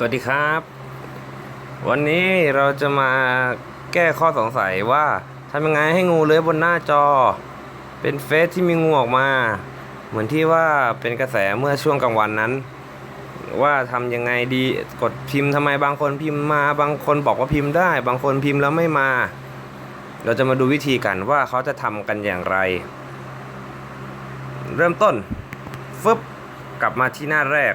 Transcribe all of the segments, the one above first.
สวัสดีครับ วันนี้เราจะมาแก้ข้อสงสัยว่าทำยังไงให้งูเลื้อยบนหน้าจอ เป็นเฟซที่มีงูออกมา เหมือนที่ว่าเป็นกระแสเมื่อช่วงกลางวันนั้น ว่าทำยังไงดีกดพิมพ์ทำไมบางคนพิมพ์มา บางคนบอกว่าพิมพ์ได้ บางคนพิมพ์แล้วไม่มา เราจะมาดูวิธีกันว่าเขาจะทำกันอย่างไร เริ่มต้นฟึบกลับมาที่หน้าแรก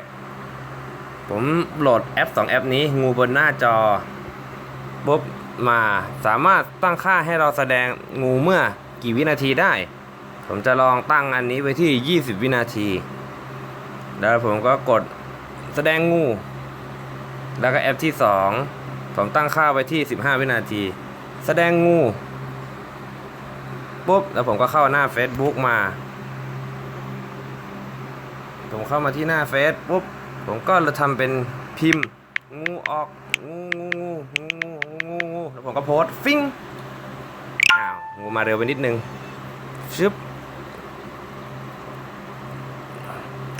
ผมโหลดแอป 2 แอปนี้งูบนหน้าจอปุ๊บมาสามารถตั้งค่าให้เราแสดงงูเมื่อกี่วินาทีได้ ผมจะลองตั้งอันนี้ไว้ที่ 20 วินาที แล้วผมก็กดแสดงงู แล้วก็แอปที่ 2 ผมตั้งค่าไว้ที่ 15 วินาที แสดงงูปุ๊บแล้วผมก็เข้าหน้า Facebook มา ผมเข้ามาที่หน้าเฟซปุ๊บ ผมก็จะทำเป็นพิมพ์งูออกงูงูงูงูงูงูงูแล้วผมก็โพสต์ฟิ้งอ้าวงูมาเร็วไปนิดนึงชึบ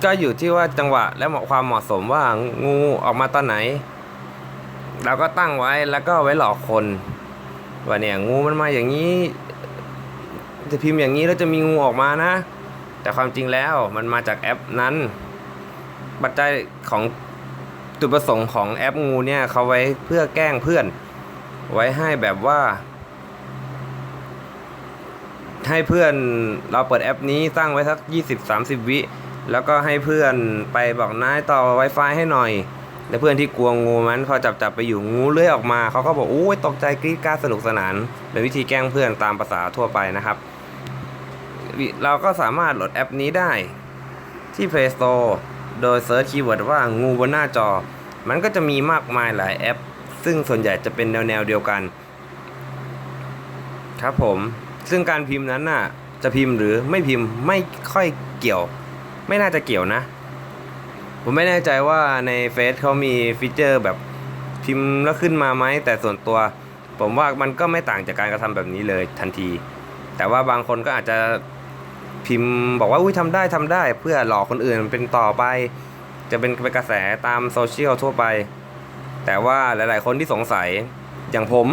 ก็อยู่ที่ว่าจังหวะและเหมาะความเหมาะสมว่างูออกมาตอนไหน เราก็ตั้งไว้แล้วก็ไว้หลอกคนว่าเนี่ยงูมันมาอย่างนี้ จะพิมพ์อย่างนี้แล้วจะมีงูออกมานะ แต่ความจริงแล้วมันมาจากแอปนั้น ปัจจัยของจุดประสงค์ของแอปงูเนี่ยเขาไว้เพื่อแกล้งเพื่อน ไว้ให้แบบว่า ให้เพื่อนเราเปิดแอปนี้ตั้างไว้สัก 20-30 วิแล้วก็ให้เพื่อนไปบอกนายต่อ Wi-Fi ให้หน่อย แล้วเพื่อนที่กลัวงูมันพอจับจับไปอยู่งูเลื้อยออกมาเขาก็บอกโอ้ยตกใจกรี๊ดกราดสนุกสนาน เป็นวิธีแกล้งเพื่อนตามภาษาทั่วไปนะครับ เราก็สามารถโหลดแอปนี้ได้ที่ Play Store โดยเซิร์ชคีย์เวิร์ดว่างูบนหน้าจอ มันก็จะมีมากมายหลายแอป ซึ่งส่วนใหญ่จะเป็นแนวแนวเดียวกัน ครับผม ซึ่งการพิมพ์นั้นน่ะ จะพิมพ์หรือไม่พิมพ์ไม่ค่อยเกี่ยว ไม่น่าจะเกี่ยวนะ ผมไม่แน่ใจว่าในเฟซเขามีฟีเจอร์แบบพิมพ์แล้วขึ้นมาไหม แต่ส่วนตัว ผมว่ามันก็ไม่ต่างจากการกระทำแบบนี้เลยทันที แต่ว่าบางคนก็อาจจะ พิมพ์บอกว่าอุ้ยทำได้ทำได้ เพื่อหลอกคนอื่นเป็นต่อไป จะเป็นเป็นกระแสตามโซเชียลทั่วไป แต่ว่าหลาย ๆ คนที่สงสัยอย่างผม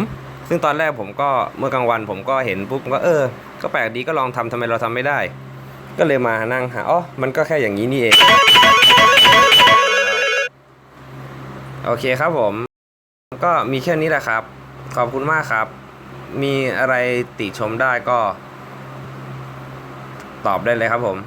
ซึ่งตอนแรกผมก็เมื่อกลางวันผมก็เห็นปุ๊บผมก็เออ ก็แปลกดีก็ลองทำทำไมเราทำไม่ได้ ก็เลยมานั่งหาอ๋อมันก็แค่อย่างนี้นี่เองโอเคครับผม ก็มีแค่นี้แหละครับ ขอบคุณมากครับ มีอะไรติชมได้ก็ ตอบได้เลยครับผม